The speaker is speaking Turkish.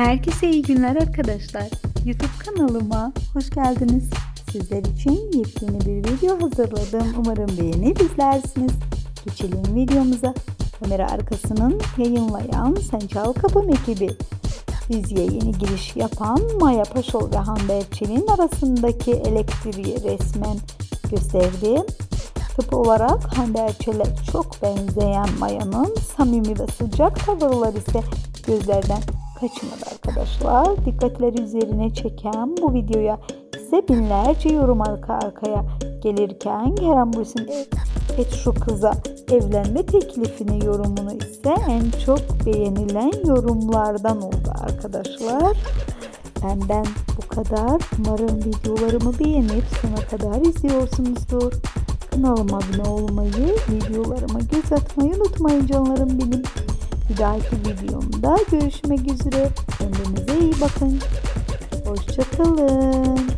Herkese iyi günler arkadaşlar. YouTube kanalıma hoş geldiniz. Sizler için yepyeni bir video hazırladım. Umarım beğenip izlersiniz. Geçelim videomuza. Kamera arkasının yayınlayan Sençal Kapım ekibi. Diziye yeni giriş yapan Maya Paşol ve Hande Erçel'in arasındaki elektriği resmen gösterdi. Tıp olarak Hande Erçel'e çok benzeyen Maya'nın samimi ve sıcak tavırları ise gözlerden kaçmadı arkadaşlar. Dikkatleri üzerine çeken bu videoya ise binlerce yorum arka arkaya gelirken Kerem Bürsin et şu kıza evlenme teklifini yorumunu ise en çok beğenilen yorumlardan oldu arkadaşlar. Benden bu kadar. Umarım videolarımı beğenip sona kadar izliyorsunuzdur. Kanalıma abone olmayı, videolarıma göz atmayı unutmayın canlarım benim. Dahaki videomda görüşmek üzere. Kendinize iyi bakın. Hoşçakalın.